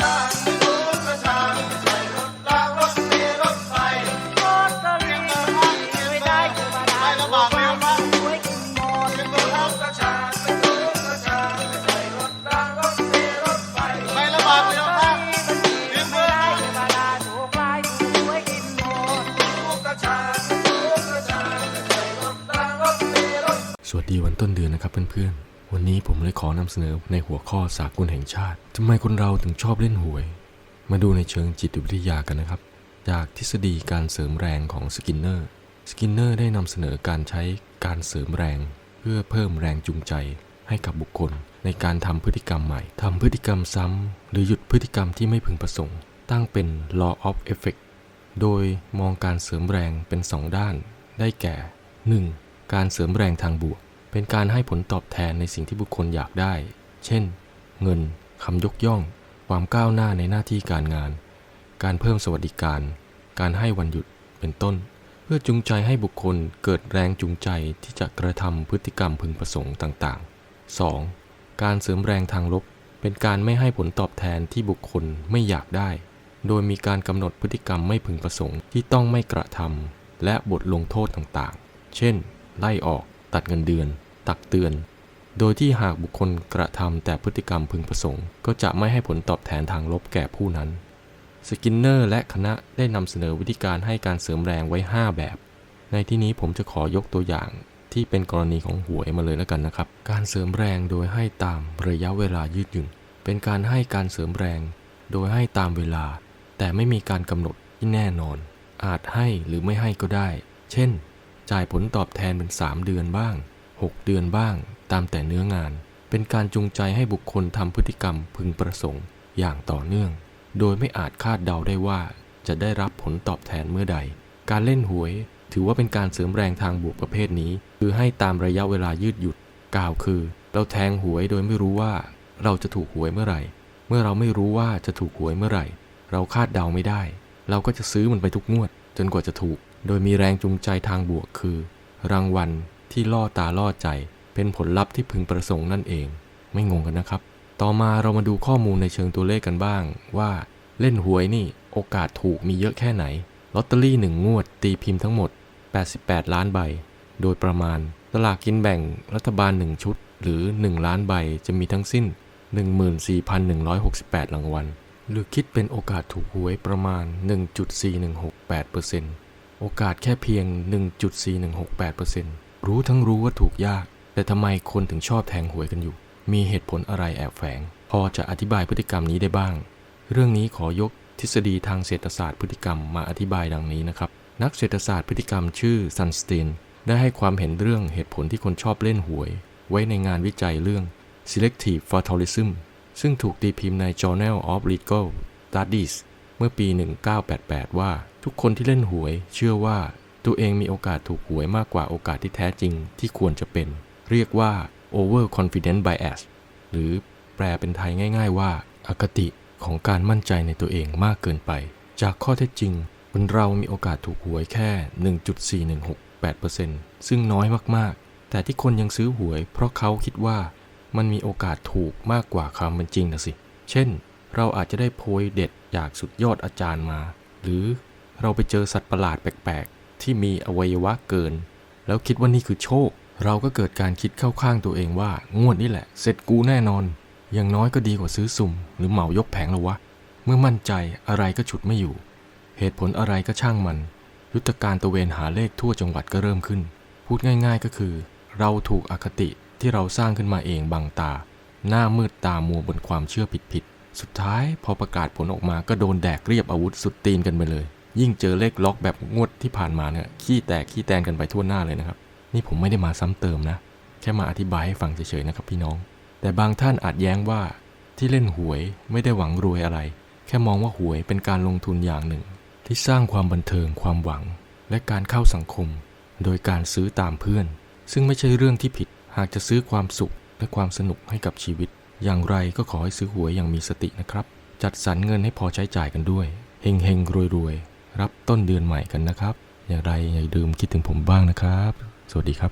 ส่รถรางรถเมล์รถไฟลอตเตอรี่ไม่ได้จะมาได้ไม่ลำบากไม่ลำบากหวยกินหมดไม่รู้ก็ช่างไม่รู้ก็ช่างใส่รถรางรถเมล์รถไฟไม่ลำบากไม่ลำบากยืมไม่มือได้จะมาได้ถูกลายถูกหวยกินหมดรู้ก็ช่างไม่รู้ก็ช่างใส่รถรางรถเมล์รถสวัสดีวันต้นเดือนนะครับเพื่อนๆ วันนี้ผมเลยขอนำเสนอในหัวข้อสากลแห่งชาติทำไมคนเราถึงชอบเล่นหวย มาดูในเชิงจิตวิทยากันนะครับ จากทฤษฎีการเสริมแรงของสกินเนอร์ สกินเนอร์ได้นำเสนอการใช้การเสริมแรง เพื่อเพิ่มแรงจูงใจให้กับบุคคล ในการทำพฤติกรรมใหม่ทำพฤติกรรมซ้ำหรือหยุดพฤติกรรมที่ไม่พึงประสงค์ ตั้งเป็น law of effect โดยมองการเสริมแรงเป็น 2 ด้าน ได้แก่ 1. การเสริมแรงทางบวก เป็นการให้ผลตอบแทนในสิ่งที่บุคคลอยากได้ เช่น เงินคำยกย่อง ความก้าวหน้าในหน้าที่การงาน การเพิ่มสวัสดิการ การให้วันหยุด เป็นต้น เพื่อจูงใจให้บุคคลเกิดแรงจูงใจที่จะกระทำพฤติกรรมพึงประสงค์ต่างๆ 2. การเสริมแรงทางลบ เป็นการไม่ให้ผลตอบแทนที่บุคคลไม่อยากได้ โดยมีการกำหนดพฤติกรรมไม่พึงประสงค์ที่ต้องไม่กระทำและบทลงโทษต่างๆ เช่น ไล่ออก ตัดเงินเดือน ตักเตือน โดยที่หากบุคคลกระทำแต่พฤติกรรมพึงประสงค์ ก็จะไม่ให้ผลตอบแทนทางลบแก่ผู้นั้น สกินเนอร์และคณะได้นำเสนอวิธีการให้การเสริมแรงไว้ 5 แบบ ในที่นี้ผมจะขอยกตัวอย่างที่เป็นกรณีของหวยมาเลยแล้วกันนะครับ การเสริมแรงโดยให้ตามระยะเวลายืดหยุ่น เป็นการให้การเสริมแรง โดยให้ตามเวลา แต่ไม่มีการกำหนดที่แน่นอน อาจให้หรือไม่ให้ก็ได้ เช่น จ่ายผลตอบแทนเป็น 3 เดือนบ้าง 6 เดือนบ้างตามแต่เนื้องาน เป็นการจูงใจให้บุคคลทำพฤติกรรมพึงประสงค์อย่างต่อเนื่อง โดยไม่อาจคาดเดาได้ว่าจะได้รับผลตอบแทนเมื่อใด การเล่นหวย ถือว่าเป็นการเสริมแรงทางบวกประเภทนี้ คือให้ตามระยะเวลายืดหยุดกล่าวคือ เราแทงหวยโดยไม่รู้ว่าเราจะถูกหวยเมื่อไหร่ เมื่อเราไม่รู้ว่าจะถูกหวยเมื่อไหร่ เราคาดเดาไม่ได้ เราก็จะซื้อมันไปทุกงวด จนกว่าจะถูก โดยมีแรงจูงใจทางบวกคือ รางวัล ที่ล่อตาล่อใจ เป็นผลลัพธ์ที่พึงประสงค์นั่นเอง ไม่งงกันนะครับ ต่อมาเรามาดูข้อมูลในเชิงตัวเลขกันบ้าง ว่าเล่นหวยนี่โอกาสถูกมีเยอะแค่ไหนลอตเตอรี่หนึ่งงวดตีพิมพ์ทั้งหมด 88 ล้านใบ โดยประมาณสลากกินแบ่งรัฐบาล 1 ชุด หรือ 1 ล้านใบจะมีทั้งสิ้น 14,168รางวัลหรือคิดเป็นโอกาสถูกหวยประมาณ 1.4168%โอกาสแค่เพียง 1.4168% รู้ทั้งรู้ว่าถูกยาก แต่ทำไมคนถึงชอบแทงหวยกันอยู่ มีเหตุผลอะไรแอบแฝง พอจะอธิบายพฤติกรรมนี้ได้บ้าง เรื่องนี้ขอยกทฤษฎีทางเศรษฐศาสตร์พฤติกรรมมาอธิบายดังนี้นะครับ นักเศรษฐศาสตร์พฤติกรรมชื่อซันสตีนได้ให้ความเห็นเรื่องเหตุผลที่คนชอบเล่นหวย ไว้ในงานวิจัยเรื่อง selective fatalism ซึ่งถูกตีพิมพ์ใน Journal of Legal Studies เมื่อปี 1988 ว่าทุกคนที่เล่นหวยเชื่อว่า ตัวเองมีโอกาสถูกหวยมากกว่าโอกาสที่แท้จริงที่ควรจะเป็น เรียกว่า over confident bias หรือแปลเป็นไทยง่าย ๆ ว่าอาคติของการมั่นใจในตัวเองมากเกินไป จากข้อเท็จจริงคนเรามีโอกาสถูกหวยแค่ 1.416%ซึ่งน้อยมากๆ แต่ที่คนยังซื้อหวย เพราะเขาคิดว่ามันมีโอกาสถูกมากกว่าความเป็นจริงนะสิ เช่น เราอาจจะได้โพยเด็ดจากสุดยอดอาจารย์มา หรือเราไปเจอสัตว์ประหลาดแปลกๆ ที่มีอวัยวะเกิน แล้วคิดว่านี่คือโชค เราก็เกิดการคิดเข้าข้างตัวเองว่างวดนี่แหละ เสร็จกูแน่นอน อย่างน้อยก็ดีกว่าซื้อสุ่ม หรือเหมายกแผงแล้ววะ เมื่อมั่นใจอะไรก็ฉุดไม่อยู่ เหตุผลอะไรก็ช่างมัน ยุทธการตะเวนหาเลขทั่วจังหวัดก็เริ่มขึ้น พูดง่าย ๆก็คือ เราถูกอคติที่เราสร้างขึ้นมาเองบังตา หน้ามืดตามัวบนความเชื่อผิดๆสุดท้ายพอประกาศผลออกมาก็โดนแดกเรียบอาวุธสุดตีนกันไปเลย ยิ่งเจอเลขล็อกแบบงวดที่ผ่านมาเนี่ยขี้แตกขี้แตนกันไปทั่วหน้าเลยนะครับ นี่ผมไม่ได้มาซ้ำเติมนะ แค่มาอธิบายให้ฟังเฉยๆนะครับพี่น้อง แต่บางท่านอาจแย้งว่าที่เล่นหวยไม่ได้หวังรวยอะไร แค่มองว่าหวยเป็นการลงทุนอย่างหนึ่ง ที่สร้างความบันเทิงความหวัง และการเข้าสังคม โดยการซื้อตามเพื่อน ซึ่งไม่ใช่เรื่องที่ผิด หากจะซื้อความสุขและความสนุกให้กับชีวิต อย่างไรก็ขอให้ซื้อหวยอย่างมีสตินะครับ จัดสรรเงินให้พอใช้จ่ายกันด้วยเฮงเฮงรวยรวยๆ รับต้นเดือนใหม่กันนะครับ อย่างไรอย่าลืมคิดถึงผมบ้างนะครับ สวัสดีครับ